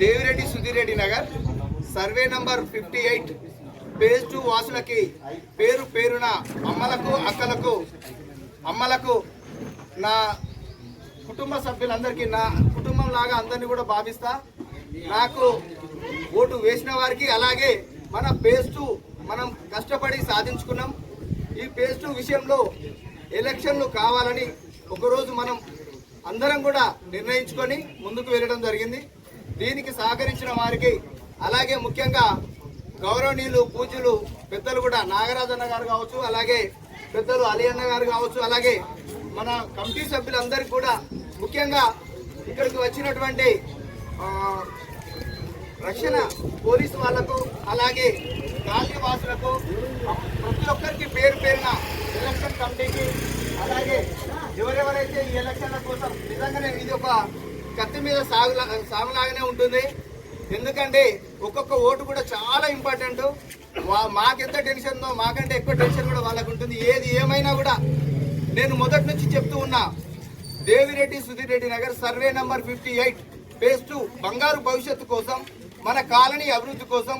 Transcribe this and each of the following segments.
Devireddy Sudhireddy Nagar. Survey number fifty eight page two వాసులకి పేరు పేరున అమ్మలకు అక్కలకు అమ్మలకు నా కుటుంబ సభ్యులందరికీ నా కుటుంబం లాగా అందరినీ కూడా భావిస్తా. నాకు ఓటు వేసిన వారికి అలాగే మన పేస్టు టూ మనం కష్టపడి సాధించుకున్నాం. ఈ పేస్టు టూ విషయంలో ఎలక్షన్లు కావాలని ఒకరోజు మనం అందరం కూడా నిర్ణయించుకొని ముందుకు వెళ్ళడం జరిగింది. దీనికి సహకరించిన వారికి అలాగే ముఖ్యంగా గౌరవనీయులు పూజలు పెద్దలు కూడా నాగరాజన్న గారు కావచ్చు అలాగే పెద్దలు అలీ అన్న గారు కావచ్చు అలాగే మన కమిటీ సభ్యులందరికీ కూడా ముఖ్యంగా ఇక్కడికి వచ్చినటువంటి రక్షణ పోలీసు వాళ్ళకు అలాగే కాలనీ వాసులకు ప్రతి ఒక్కరికి పేరు పేరున ఎలక్షన్ కమిటీకి అలాగే ఎవరెవరైతే ఈ ఎలక్షన్ల కోసం నిజంగానే ఇది ఒక కత్తి మీద సాగులా సాగులాగానే ఉంటుంది. ఎందుకంటే ఒక్కొక్క ఓటు కూడా చాలా ఇంపార్టెంట్. మాకెంత టెన్షన్ ఉందో మాకంటే ఎక్కువ టెన్షన్ కూడా వాళ్ళకు ఉంటుంది. ఏది ఏమైనా కూడా నేను మొదటి నుంచి చెప్తూ ఉన్నా Devireddy Sudheer Reddy Nagar survey number fifty eight phase two బంగారు భవిష్యత్తు కోసం మన కాలనీ అభివృద్ధి కోసం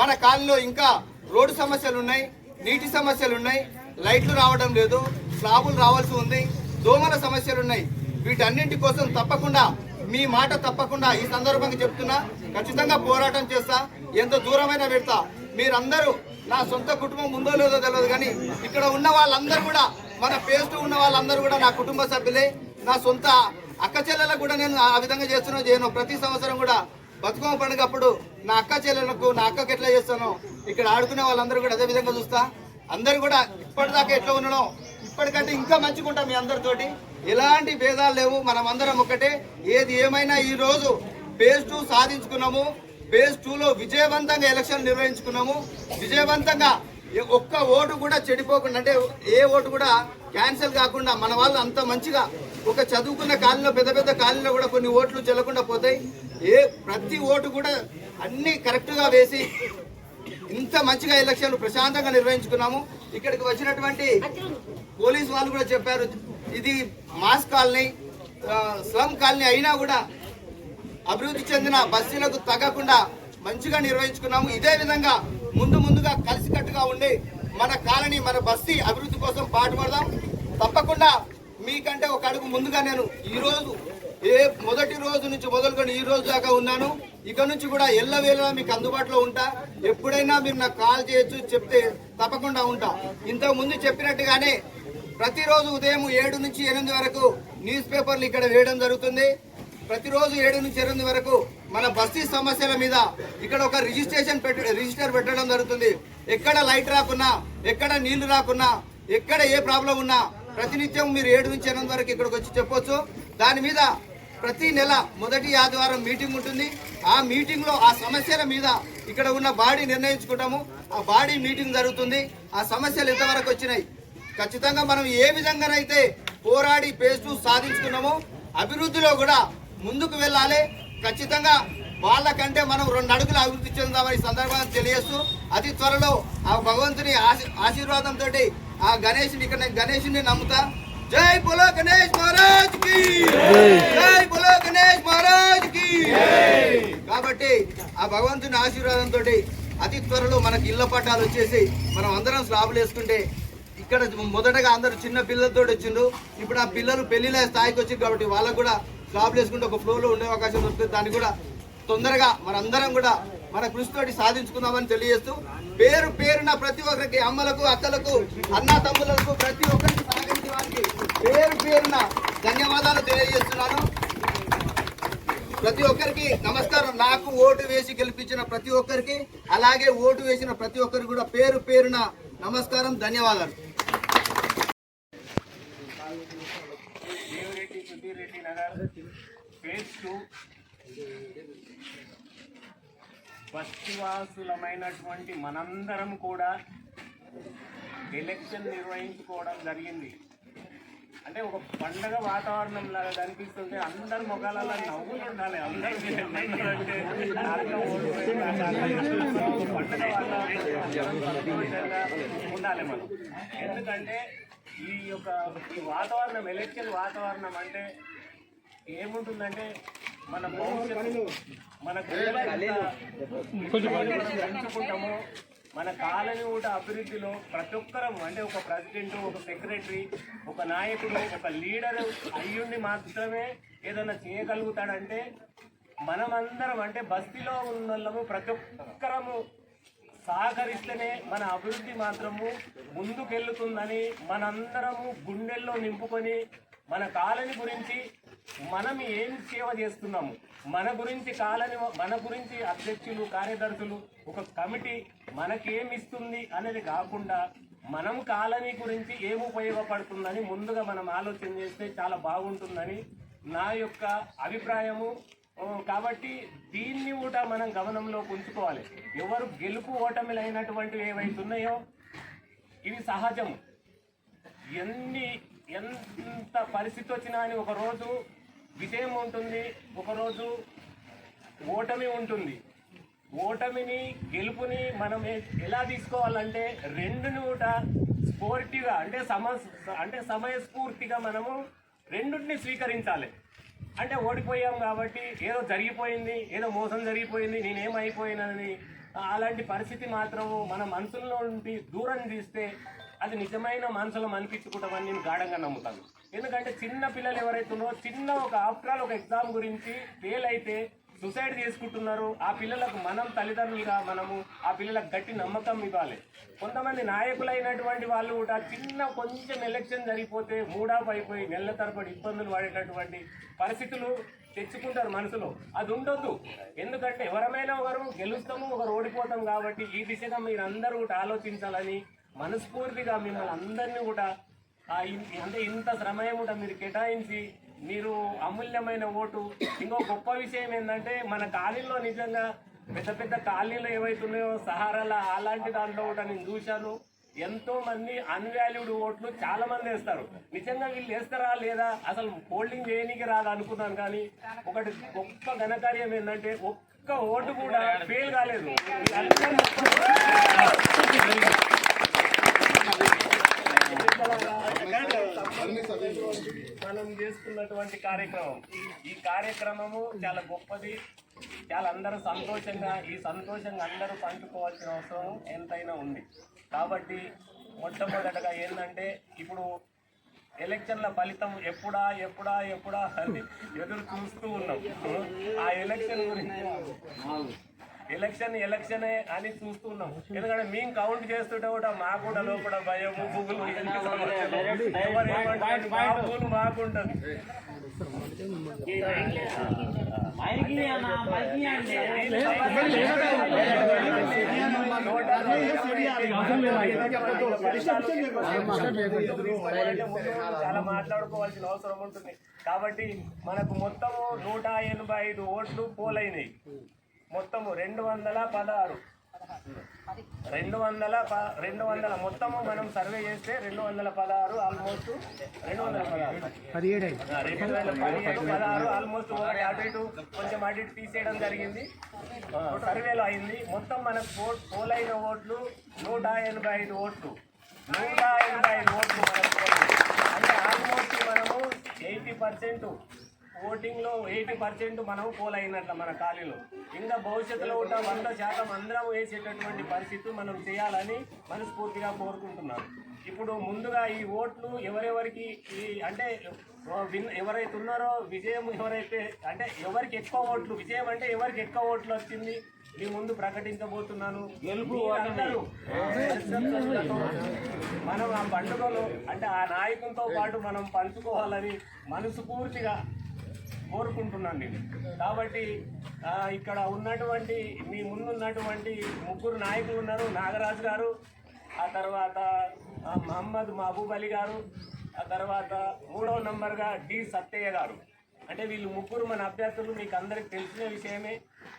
మన కాలనీలో ఇంకా రోడ్డు సమస్యలు ఉన్నాయి నీటి సమస్యలు ఉన్నాయి లైట్లు రావడం లేదు స్లాబులు రావాల్సి ఉంది. దోమల సమస్యలు ఉన్నాయి వీటన్నింటి కోసం తప్పకుండా మీ మాట తప్పకుండా ఈ సందర్భంగా చెప్తున్నా. ఖచ్చితంగా పోరాటం చేస్తా. ఎంత దూరమైనా పెడతా. మీరందరూ నా సొంత కుటుంబం ఉందో లేదో తెలియదు కానీ ఇక్కడ ఉన్న వాళ్ళందరూ కూడా మన పేస్ట్ ఉన్న వాళ్ళందరూ కూడా నా కుటుంబ సభ్యులే. నా సొంత అక్క చెల్లెలకు కూడా నేను ఆ విధంగా చేస్తున్నా చేయను. ప్రతి సంవత్సరం కూడా బతుకమ్మ పండుగ అప్పుడు నా అక్క చెల్లెలకు నా అక్కకి ఎట్లా చేస్తానో ఇక్కడ ఆడుకునే వాళ్ళందరూ కూడా అదే విధంగా చూస్తా. అందరూ కూడా ఇప్పటిదాకా ఎట్లా ఉండడం ఇప్పటికంటే ఇంకా మంచిగుంటాం మీ అందరితోటి. ఎలాంటి భేదాలు లేవు మనం అందరం ఒకటే ఏది ఏమైనా ఈ రోజు ఫేజ్ టూ సాధించుకున్నాము. ఫేజ్ టూలో విజయవంతంగా ఎలక్షన్ నిర్వహించుకున్నాము. విజయవంతంగా ఏ ఒక్క ఓటు కూడా చెడిపోకుండా అంటే ఏ ఓటు కూడా క్యాన్సిల్ కాకుండా మన వాళ్ళు అంత మంచిగా ఒక చదువుకున్న కాలంలో పెద్ద పెద్ద కాలంలో కూడా కొన్ని ఓట్లు చెల్లకుండా పోతాయి. ఏ ప్రతి ఓటు కూడా అన్ని కరెక్ట్గా వేసి ఇంత మంచిగా ఎలక్షన్లు ప్రశాంతంగా నిర్వహించుకున్నాము. ఇక్కడికి వచ్చినటువంటి పోలీస్ వాళ్ళు కూడా చెప్పారు ఇది మాస్ కాలనీ స్లమ్ కాలనీ అయినా కూడా అభివృద్ధి చెందిన బస్తీలకు తగ్గకుండా మంచిగా నిర్వహించుకున్నాము. ఇదే విధంగా ముందు ముందుగా కలిసికట్టుగా ఉండి మన కాలనీ మన బస్తీ అభివృద్ధి కోసం పాటుపడదాం. తప్పకుండా మీకంటే ఒక అడుగు ముందుగా నేను ఈ రోజు ఏ మొదటి రోజు నుంచి మొదలుకొని ఈ రోజు దాకా ఉన్నాను. ఇక నుంచి కూడా ఎల్లవేళలా మీకు అందుబాటులో ఉంటా. ఎప్పుడైనా మీరు నాకు కాల్ చేయొచ్చు చెప్తే తప్పకుండా ఉంటా. ఇంతకు ముందు చెప్పినట్టుగానే ప్రతిరోజు ఉదయం ఏడు నుంచి ఎనిమిది వరకు న్యూస్ పేపర్లు ఇక్కడ వేయడం జరుగుతుంది. ప్రతిరోజు ఏడు నుంచి ఎనిమిది వరకు మన బస్తీ సమస్యల మీద ఇక్కడ ఒక రిజిస్ట్రేషన్ రిజిస్టర్ పెట్టడం జరుగుతుంది. ఎక్కడ లైట్ రాకున్నా ఎక్కడ నీళ్ళు రాకున్నా ఎక్కడ ఏ ప్రాబ్లం ఉన్నా ప్రతినిత్యం మీరు ఏడు నుంచి ఎనిమిది వరకు ఇక్కడికి వచ్చి చెప్పొచ్చు. దాని మీద ప్రతి నెల మొదటి ఆదివారం మీటింగ్ ఉంటుంది. ఆ మీటింగ్లో ఆ సమస్యల మీద ఇక్కడ ఉన్న బాడీ నిర్ణయించుకుంటాము. ఆ బాడీ మీటింగ్ జరుగుతుంది. ఆ సమస్యలు ఎంతవరకు వచ్చినాయి? ఖచ్చితంగా మనం ఏ విధంగానైతే పోరాడి పేస్టు సాధించుకున్నామో అభివృద్ధిలో కూడా ముందుకు వెళ్ళాలి. ఖచ్చితంగా వాళ్ళకంటే మనం రెండు అడుగులు అభివృద్ధి చెందామని సందర్భాన్ని సందర్భంగా తెలియజేస్తూ అతి త్వరలో ఆ భగవంతుని ఆశీ- ఆశీర్వాదంతో ఆ గణేషుని ఇక్కడ నేను గణేషుని నమ్ముతా. జై బోలో గణేష్ మహారాజ్కి జై. బోలో గణేష్ మహారాజ్కి కాబట్టి ఆ భగవంతుని ఆశీర్వాదంతో అతి త్వరలో మనకి ఇళ్ళ పట్టాలు వచ్చేసి మనం అందరం స్లాబులు వేసుకుంటే ఇక్కడ మొదటగా అందరూ చిన్న పిల్లలతో వచ్చిండ్రు. ఇప్పుడు ఆ పిల్లలు పెళ్ళిళ్ళ స్థాయికి వచ్చింది కాబట్టి వాళ్ళకు కూడా జాబ్ వేసుకుంటే ఒక ఫ్లోర్లో ఉండే అవకాశం వస్తుంది దాన్ని కూడా తొందరగా మనందరం కూడా మన కృషితోటి సాధించుకుందామని తెలియజేస్తూ పేరు పేరున ప్రతి ఒక్కరికి అమ్మలకు అక్కలకు అన్న తమ్ములకు ప్రతి ఒక్కరికి సహకరించిన వారికి పేరు పేరున ధన్యవాదాలు తెలియజేస్తున్నాను. ప్రతి ఒక్కరికి నమస్కారం. నాకు ఓటు వేసి గెలిపించిన ప్రతి ఒక్కరికి అలాగే ఓటు వేసిన ప్రతి ఒక్కరికి కూడా పేరు పేరున నమస్కారం ధన్యవాదాలు దేవిరెడ్డి సుధీరెడ్డి నగర్ ఫేజ్ టూ బస్తివాసులమైనటువంటి మనందరం కూడా ఎలక్షన్ నిర్వహించుకోవడం జరిగింది. అంటే ఒక పండగ వాతావరణం లాగా కనిపిస్తుంటే అందరి ముఖాలలో నవ్వులు ఉండాలి. అందరూ పండగ వాతావరణం ఉండాలి మనం. ఎందుకంటే ఈ యొక్క ఈ వాతావరణం ఎలక్షన్ వాతావరణం అంటే ఏముంటుందంటే మన భవిష్యత్తు మన పెంచుకుంటామో. మన కాలనీ కూడా అభివృద్ధిలో ప్రతి ఒక్కరం అంటే ఒక ప్రెసిడెంట్ ఒక సెక్రటరీ ఒక నాయకుడు ఒక లీడర్ అయ్యుండి మాత్రమే ఏదైనా చేయగలుగుతాడంటే మనమందరం అంటే బస్తీలో ఉన్న వాళ్ళము ప్రతి ఒక్కరము సహకరిస్తేనే మన అభివృద్ధి మాత్రము ముందుకెళ్తుందని మనందరము గుండెల్లో నింపుకొని మన కాలనీ గురించి మనం ఏం సేవ చేస్తున్నాము? మన గురించి కాలని మన గురించి అధ్యక్షులు కార్యదర్శులు ఒక కమిటీ మనకేం ఇస్తుంది అనేది కాకుండా మనం కాలనీ గురించి ఏం ఉపయోగపడుతుందని ముందుగా మనం ఆలోచన చేస్తే చాలా బాగుంటుందని నా యొక్క అభిప్రాయము. కాబట్టి దీన్ని కూడా మనం గమనంలోకి ఉంచుకోవాలి. ఎవరు గెలుపు ఓటమిలైనటువంటివి ఏవైతున్నాయో ఇవి సహజం ఎన్ని ఎంత పరిస్థితి వచ్చినా అని ఒకరోజు విజయం ఉంటుంది ఒకరోజు ఓటమి ఉంటుంది. ఓటమిని గెలుపుని మనం ఎలా తీసుకోవాలంటే రెండు నూట స్పోర్టివ్గా అంటే సమ అంటే సమయస్ఫూర్తిగా మనము రెండుని స్వీకరించాలి. అంటే ఓడిపోయాం కాబట్టి ఏదో జరిగిపోయింది ఏదో మోసం జరిగిపోయింది నేనేమైపోయినని అలాంటి పరిస్థితి మాత్రము మన మనసులో నుండి దూరం తీస్తే అది నిజమైన మనసులో అనిపించుకుంటామని నేను గాఢంగా నమ్ముతాను. ఎందుకంటే చిన్న పిల్లలు ఎవరైతే చిన్న ఒక ఆఫ్టర్ ఆల్ ఒక ఎగ్జామ్ గురించి ఫెయిల్ అయితే సూసైడ్ చేసుకుంటున్నారు. ఆ పిల్లలకు మనం తల్లిదండ్రులుగా మనము ఆ పిల్లలకు గట్టి నమ్మకం ఇవ్వాలి. కొంతమంది నాయకులైనటువంటి వాళ్ళు కూడా చిన్న కొంచెం ఎలక్షన్ జరిగిపోతే మూడాపు అయిపోయి నెలల తరబడి ఇబ్బందులు పడేటటువంటి పరిస్థితులు తెచ్చుకుంటారు మనసులో. అది ఉండొద్దు. ఎందుకంటే ఎవరమైనా ఒకరు గెలుస్తాము ఒకరు ఓడిపోతాం కాబట్టి ఈ దిశగా మీరు అందరూ కూడా ఆలోచించాలని మనస్ఫూర్తిగా మిమ్మల్ని అందరినీ కూడా అంటే ఇంత శ్రమయం కూడా మీరు కేటాయించి మీరు అమూల్యమైన ఓటు. ఇంకో గొప్ప విషయం ఏంటంటే మన కాలనీలో నిజంగా పెద్ద పెద్ద కాలనీలు ఏవైతున్నాయో సహారాల అలాంటి దాంట్లో కూడా నేను చూశాను. ఎంతో మంది అన్వాల్యూడ్ ఓట్లు చాలా మంది వేస్తారు. నిజంగా వీళ్ళు వేస్తారా లేదా? అసలు హోల్డింగ్ చేయనీకి రాదు అనుకున్నాను కానీ ఒకటి గొప్ప ఘనకార్యం ఏంటంటే ఒక్క ఓటు కూడా ఫెయిల్ కాలేదు. మనం చేసుకున్నటువంటి కార్యక్రమం. ఈ కార్యక్రమము చాలా గొప్పది. చాలా అందరూ సంతోషంగా ఈ సంతోషంగా అందరూ పంచుకోవాల్సిన అవసరం ఎంతైనా ఉంది. కాబట్టి మొట్టమొదటగా ఏంటంటే ఇప్పుడు ఎలక్షన్ల ఫలితం ఎప్పుడా ఎప్పుడా ఎప్పుడా అని ఎదురు చూస్తూ ఉన్నాం. ఆ ఎలక్షన్ గురించి ఎలక్షన్ ఎలక్షనే అని చూస్తున్నాం ఎందుకంటే మేము కౌంట్ చేస్తుంటే కూడా మాకు కూడా లోపల భయం బుగులు ఎవరు మాకుంటుంది. చాలా మాట్లాడుకోవాల్సిన అవసరం ఉంటుంది. కాబట్టి మనకు మొత్తము నూట ఎనభై ఐదు ఓట్లు పోలైనవి మొత్తము రెండు వందల పదహారు. రెండు వందల ప- రెండు వందల మొత్తము మనం సర్వే చేస్తే రెండు వందల పదహారు ఆల్మోస్ట్ రెండు వందల పదిహేడు ఆ, రెండు వేల పదిహేడు పదహారు ఆల్మోస్ట్ ఒకటి అటు ఇటు కొంచెం అటు ఇటు తీసేయడం జరిగింది. సర్వేలో అయింది. మొత్తం మనకు ఓట్ పోలైన ఓట్లు నూట ఎనభై ఐదు ఓట్లు. నూట ఎనభై ఐదు ఓట్లు మనకు. అంటే ఆల్మోస్ట్ మనము ఎయిటీ పర్సెంట్ ఓటింగ్లో ఎయిటీ పర్సెంట్ మనం పోల్ అయినట్ల మన ఖాళీలో. ఇంకా భవిష్యత్తులో కూడా వంద శాతం అందరం వేసేటటువంటి పరిస్థితి మనం చేయాలని మనస్ఫూర్తిగా కోరుకుంటున్నాను. ఇప్పుడు ముందుగా ఈ ఓట్లు ఎవరెవరికి ఈ అంటే విన్- ఎవరైతే ఉన్నారో విజయం ఎవరైతే అంటే ఎవరికి ఎక్కువ ఓట్లు విజయం అంటే ఎవరికి ఎక్కువ ఓట్లు వచ్చింది మీ ముందు ప్రకటించబోతున్నాను. మీరందరూ మనం ఆ పండుగలో అంటే ఆ నాయకులతో పాటు మనం పంచుకోవాలని మనస్ఫూర్తిగా కోరుకుంటున్నాను నేను. కాబట్టి ఇక్కడ ఉన్నటువంటి మీ ముందున్నటువంటి ముగ్గురు నాయకులు ఉన్నారు నాగరాజు గారు ఆ తర్వాత మహమ్మద్ మహబూబ్ అలీ గారు ఆ తర్వాత మూడవ నంబర్గా డి సత్తయ్య గారు. అంటే వీళ్ళు ముగ్గురు మన అభ్యర్థులు మీకు అందరికి తెలిసిన విషయమే.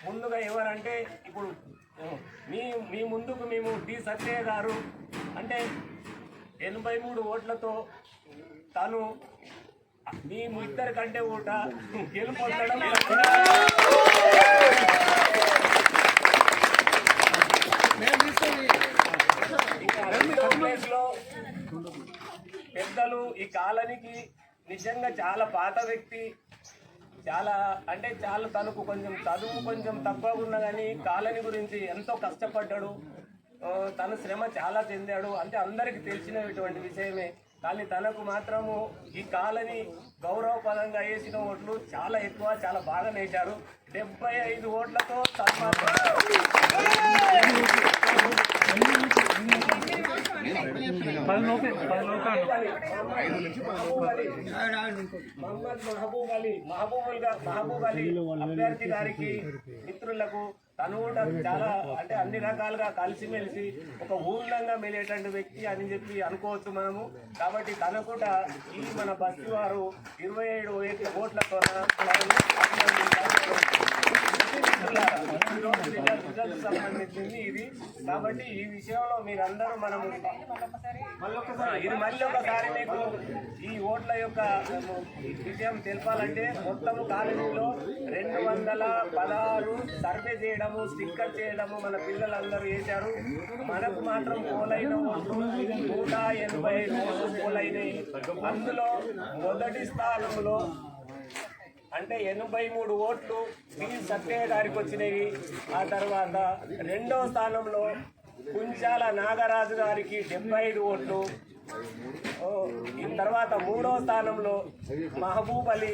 ముందుగా ఎవరంటే ఇప్పుడు మీ మీ ముందుకు మేము డి సత్తయ్య గారు అంటే ఎనభై మూడు ఓట్లతో తను మీ ఇద్దరి కంటే ఊట గెలుపొందడం పెద్దలు ఈ కాలనీకి నిజంగా చాలా పాత వ్యక్తి చాలా అంటే చాలా తనకు కొంచెం చదువు కొంచెం తక్కువగా ఉన్నా కానీ కాలనీ గురించి ఎంతో కష్టపడ్డాడు. తన శ్రమ చాలా చెందాడు. అంటే అందరికి తెలిసినటువంటి విషయమే. కానీ తనకు మాత్రము ఈ కాలని గౌరవపదంగా వేసిన ఓట్లు చాలా ఎక్కువ చాలా బాగా నేశారు. డెబ్బై ఐదు ఓట్లతో మహబూబ్ అలీ మహబూబుల్గా మహబూబ్ అలీ అభ్యర్థి గారికి మిత్రులకు తను కూడా చాలా అంటే అన్ని రకాలుగా కలిసిమెలిసి ఒక ఊర్లంగా మెలిగేటువంటి వ్యక్తి అని చెప్పి అనుకోవచ్చు మనము. కాబట్టి తను కూడా ఈ మన బస్సు వారు ఇరవై ఏడు ఓట్లతో సంబంధించింది ఇది. కాబట్టి ఈ విషయంలో మీరందరూ మనము ఇది మళ్ళీ ఒకసారి మీకు ఈ ఓట్ల యొక్క విషయం తెలపాలంటే మొత్తం కాలనీలో రెండు వందల పదహారు సర్వే చేయడము స్టిక్కర్ చేయడము మన పిల్లలందరూ చేశారు. మనకు మాత్రం పోలైన ఓట్లు నూట ఎనభై ఓట్లు పోలైనవి అందులో మొదటి స్థానంలో అంటే ఎనభై మూడు ఓట్లు పి సత్యయ్య గారికి వచ్చినవి. ఆ తర్వాత రెండో స్థానంలో కుంచాల నాగరాజు గారికి డెబ్బై ఐదు ఓట్లు ఈ తర్వాత మూడో స్థానంలో మహబూబ్ అలీ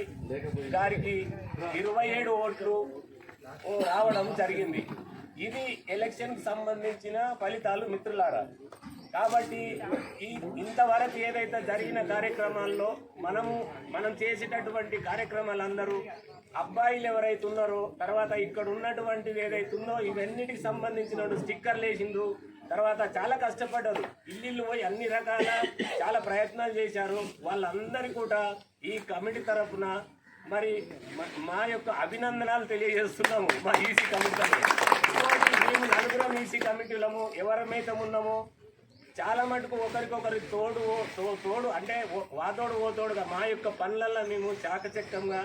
గారికి ఇరవై ఏడు ఓట్లు. రావడం జరిగింది. ఇది ఎలక్షన్కి సంబంధించిన ఫలితాలు మిత్రులారా. కాబట్టి ఈ ఇంతవరకు ఏదైతే జరిగిన కార్యక్రమాల్లో మనము మనం చేసేటటువంటి కార్యక్రమాలందరూ అబ్బాయిలు ఎవరైతే ఉన్నారో తర్వాత ఇక్కడ ఉన్నటువంటివి ఏదైతే ఉందో ఇవన్నిటికి సంబంధించిన స్టిక్కర్లు వేసిండ్రు. తర్వాత చాలా కష్టపడ్డారు. ఇల్లు పోయి అన్ని రకాల చాలా ప్రయత్నాలు చేశారు. వాళ్ళందరి కూడా ఈ కమిటీ తరఫున మరి మా యొక్క అభినందనాలు తెలియజేస్తున్నాము మా ఈసీ కమిటీ తరపున. మేము నలుగురం ఈసీ కమిటీలము ఎవరమైతే ఉన్నామో చాలా మటుకు ఒకరికొకరి తోడు తో- తోడు అంటే ఓ- వాతోడు ఓ తోడుగా మా యొక్క పనులలో మేము చాకచక్యంగా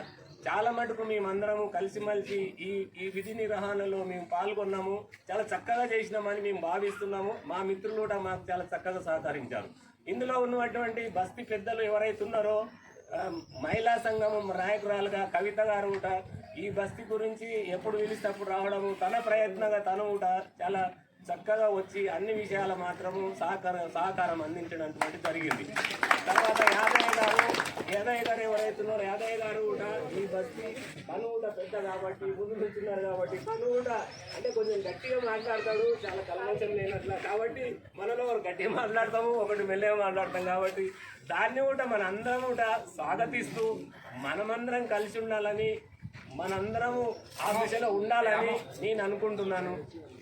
చాలా మటుకు మేమందరము కలిసిమెలిసి ఈ ఈ విధి నిర్వహణలో మేము పాల్గొన్నాము. చాలా చక్కగా చేసినామని మేము భావిస్తున్నాము. మా మిత్రులు కూడా మాకు చాలా చక్కగా సహకరించారు. ఇందులో ఉన్నటువంటి బస్తీ పెద్దలు ఎవరైతే ఉన్నారో మహిళా సంఘం నాయకురాలుగా కవిత గారు కూడా ఈ బస్తీ గురించి ఎప్పుడు పిలిస్తే అప్పుడు రావడము తన ప్రయత్నంగా తను కూడా చాలా చక్కగా వచ్చి అన్ని విషయాల మాత్రము సహకార సహకారం అందించడం జరిగింది. తర్వాత యాదయ్య గారు యాదయ్య గారు ఎవరైతున్నారో యాదయ్య గారు కూడా ఈ బస్తీ తను కూడా పెద్ద కాబట్టి ముందు నుంచున్నారు కాబట్టి తను కూడా అంటే కొంచెం గట్టిగా మాట్లాడతాడు చాలా కలవంచం లేనట్లా కాబట్టి మనలో ఒకరు గట్టిగా మాట్లాడతాము ఒకటి మెల్లగా మాట్లాడతాం కాబట్టి దాన్ని కూడా మన అందరం కూడా స్వాగతిస్తూ మనమందరం కలిసి ఉండాలని మనందరము ఆ దిశలో ఉండాలని నేను అనుకుంటున్నాను.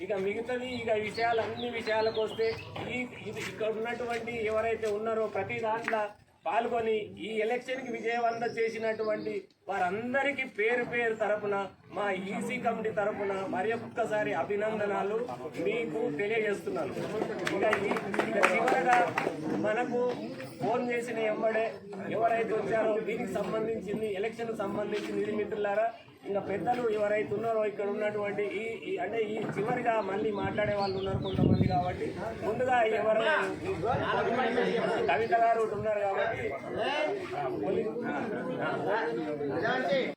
ఇక మిగతాది ఇక విషయాలు అన్ని విషయాలకు వస్తే ఈ ఇది ఇక్కడ ఉన్నటువంటి ఎవరైతే ఉన్నారో ప్రతి దాంట్లో పాల్గొని ఈ ఎలక్షన్కి విజయవంతం చేసినటువంటి వారందరికీ పేరు పేరు తరపున మా ఈసీ కమిటీ తరపున మరి ఒక్కసారి అభినందనాలు మీకు తెలియజేస్తున్నాను. ఇక చివరగా మనకు ఫోన్ చేసిన ఎంబడే ఎవరైతే వచ్చారో దీనికి సంబంధించింది ఎలక్షన్ సంబంధించింది ఇది మిత్రులారా ఇంకా పెద్దలు ఎవరైతే ఉన్నారో ఇక్కడ ఉన్నటువంటి ఈ అంటే ఈ చివరిగా మళ్ళీ మాట్లాడే వాళ్ళు ఉన్నారు కొంతమంది కాబట్టి ముందుగా ఎవరు కవిత గారు ఉన్నారు కాబట్టి